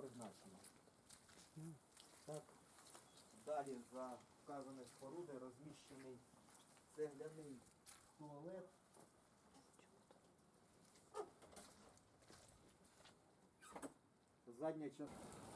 призначення. Так. Далі за вказані споруди розміщений цегляний туалет. Задня частина.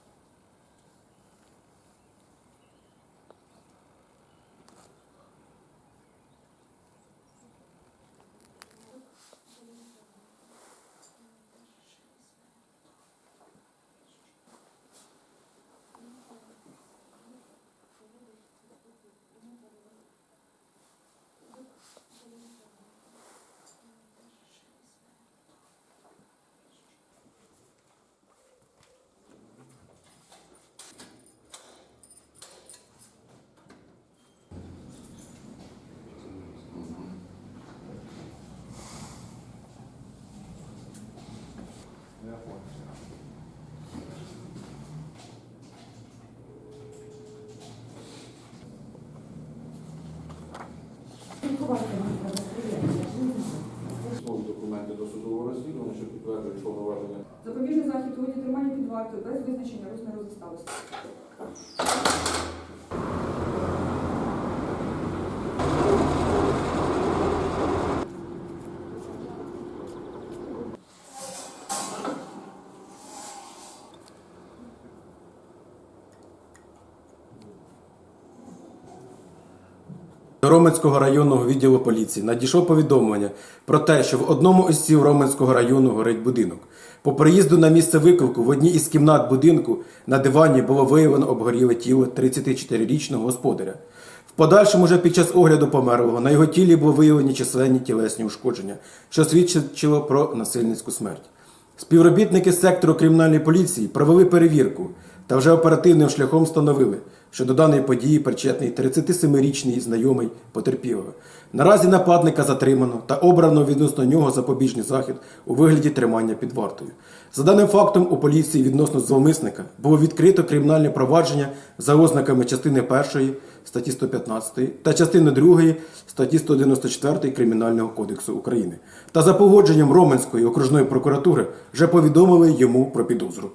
Документи до судового розслідування, що повноваження Запобіжний захід у тримання під вартою без визначення розміру застави. До Роменського районного відділу поліції надійшло повідомлення про те, що в одному із сіл Роменського району горить будинок. По приїзду на місце виклику в одній із кімнат будинку на дивані було виявлено обгоріле тіло 34-річного господаря. В подальшому вже під час огляду померлого на його тілі було виявлені численні тілесні ушкодження, що свідчило про насильницьку смерть. Співробітники сектору кримінальної поліції провели перевірку та вже оперативним шляхом встановили, що до даної події причетний 37-річний знайомий потерпілого. Наразі нападника затримано та обрано відносно нього запобіжний захід у вигляді тримання під вартою. За даним фактом, у поліції відносно зловмисника було відкрито кримінальне провадження за ознаками частини 1 статті 115 та частини 2 статті 194 Кримінального кодексу України. Та за погодженням Роменської окружної прокуратури вже повідомили йому про підозру.